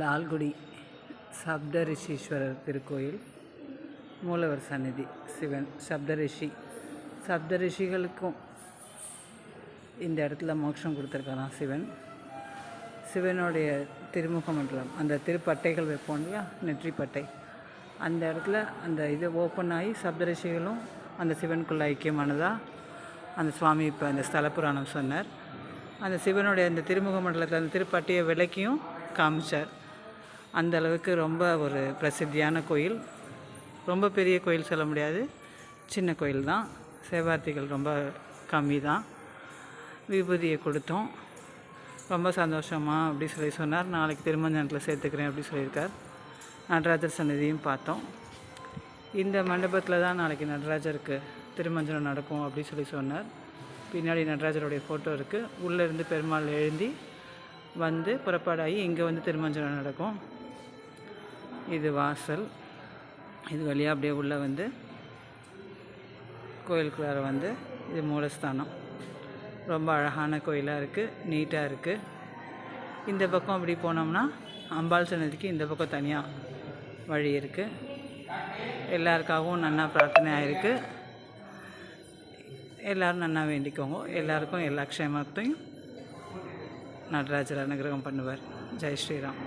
லால்குடி சப்தரிஷீஸ்வரர் திருக்கோயில் மூலவர் சந்நிதி சிவன் சப்தரிஷி. சப்தரிஷிகளுக்கும் இந்த இடத்துல மோட்சம் கொடுத்துருக்காராம் சிவன். சிவனுடைய திருமுக மண்டலம் அந்த திருப்பட்டைகள் வைப்போம் இல்லையா? நெற்றிப்பட்டை. அந்த இடத்துல அந்த இது ஓப்பன் ஆகி சப்தரிஷிகளும் அந்த சிவனுக்குள்ள ஐக்கியமானதாக அந்த சுவாமி இப்போ அந்த ஸ்தல புராணம் சொன்னார். அந்த சிவனுடைய அந்த திருமுக மண்டலத்தில் அந்த திருப்பட்டியை விளக்கியும் காமிச்சார். அந்த அளவுக்கு ரொம்ப ஒரு பிரசித்தியான கோயில். ரொம்ப பெரிய கோயில் சொல்ல முடியாது. சின்ன கோயில் தான். சேவார்த்திகள் ரொம்ப கம்மி தான். விபூதியை கொடுத்தோம். ரொம்ப சந்தோஷமா அப்படி சொல்லி சொன்னார். நாளைக்கு திருமஞ்சனத்தில் சேர்த்துக்கிறேன் அப்படி சொல்லியிருக்கார். நடராஜர் சன்னதியும் பார்த்தோம். இந்த மண்டபத்தில் தான் நாளைக்கு நடராஜருக்கு திருமஞ்சனம் நடக்கும் அப்படி சொல்லி சொன்னார். பின்னாடி நடராஜருடைய ஃபோட்டோ இருக்குது உள்ளே இருந்து பெருமாள் எழுந்தி வந்து புறப்பாடாகி இங்கே வந்து திருமஞ்சனம் நடக்கும். இது வாசல். இது வழியாக அப்படியே உள்ளே வந்து கோயிலுக்குள்ளார வந்து இது மூலஸ்தானம். ரொம்ப அழகான கோயிலாக இருக்குது நீட்டாக இருக்குது இந்த பக்கம் அப்படி போனோம்னா அம்பாள் சன்னதிக்கு இந்த பக்கம் தனியாக வழி இருக்குது எல்லாருக்காகவும் நன்னா பிரார்த்தனை ஆகிருக்கு எல்லோரும் நன்னா வேண்டிக்கோங்க. எல்லாருக்கும் எல்லா க்ஷேமத்தையும் நடராஜர் அனுகிரகம் பண்ணுவார். ஜெய் ஸ்ரீராம்.